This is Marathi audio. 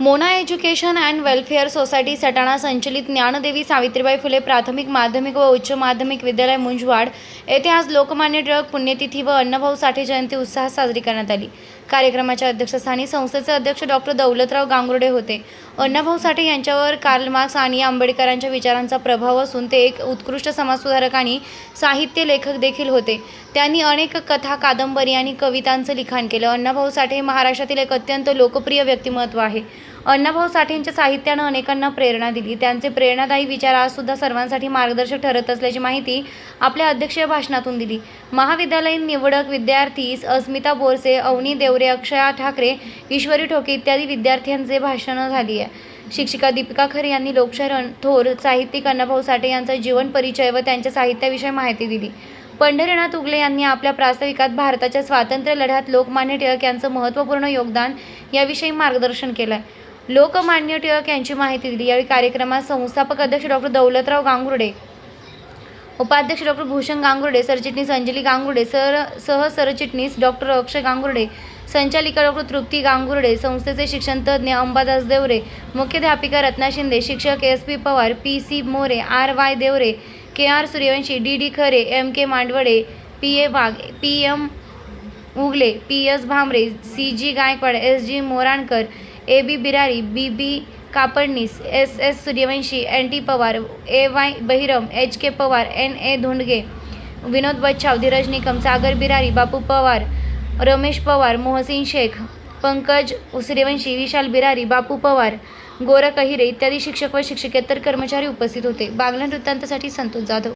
Mona education and welfare society Satana संचलित ज्ञानदेवी सावित्रीबाई फुले प्राथमिक माध्यमिक व उच्च माध्यमिक विद्यालय मुंजवाड येथे आज लोकमान्य टिळक पुण्यतिथी व अण्णाभाऊ साठे जयंती उत्साहात साजरी करण्यात आली. कार्यक्रमाच्या अध्यक्षस्थानी संस्थेचे अध्यक्ष डॉक्टर दौलतराव गांगुर्डे होते. अण्णाभाऊ साठे यांच्यावर कार्ल मार्क्स आणि आंबेडकरांच्या विचारांचा प्रभाव असून ते एक उत्कृष्ट समाजसुधारक आणि साहित्य लेखक देखील होते. त्यांनी अनेक कथा कादंबरी आणि कवितांचं लिखाण केलं. अण्णाभाऊ साठे हे महाराष्ट्रातील एक अत्यंत लोकप्रिय व्यक्तिमत्व आहे. अण्णाभाऊ साठेंच्या साहित्यानं अनेकांना प्रेरणा दिली. त्यांचे प्रेरणादायी विचार आजसुद्धा सर्वांसाठी मार्गदर्शक ठरत असल्याची माहिती आपल्या अध्यक्षीय भाषणातून दिली. महाविद्यालयीन निवडक विद्यार्थी अस्मिता बोरसे अवनी देवरे अक्षया ठाकरे ईश्वरी ठोके इत्यादी विद्यार्थ्यांचे भाषणं झाली आहे. शिक्षिका दीपिका खरे यांनी लोकशरण थोर साहित्यिक अण्णाभाऊ साठे यांचा जीवन परिचय व त्यांच्या साहित्याविषयी माहिती दिली. पंढरीनाथ उगले यांनी आपल्या प्रास्ताविकात भारताच्या स्वातंत्र्य लढ्यात लोकमान्य टिळक यांचं महत्त्वपूर्ण योगदान याविषयी मार्गदर्शन केलं आहे लोकमान्य टिळक यांची माहिती दिली. यावेळी कार्यक्रमात संस्थापक अध्यक्ष डॉक्टर दौलतराव गांगुर्डे उपाध्यक्ष डॉक्टर भूषण गांगुर्डे सरचिटणीस अंजली गांगुर्डे सर सह सरचिटणीस डॉक्टर अक्षय गांगुर्डे संचालिका डॉक्टर तृप्ती गांगुर्डे संस्थेचे शिक्षणतज्ज्ञ अंबादास देवरे मुख्याध्यापिका रत्ना शिंदे शिक्षक S P Pawar P C More R Y Devre K R Suryavanshi D D Khare M K Mandavde P A Wagh P M Ugale P S Bhamre C G Gaikwad S G Morankar A B Birari B B Kapadnis S S Suryavanshi N T Pawar A Y Bahiram H K Pawar N A Dhondge Vinod Bachhav Dhiraj Nikam Sagar Birari Bapu Pawar Ramesh Pawar Mohsin Shaikh Pankaj Suryavanshi Vishal Birari Bapu Pawar Gorakh Ahire इत्यादी शिक्षक व शिक्षकेतर कर्मचारी उपस्थित होते. बागलन वृत्तांतासाठी संतोष जाधव.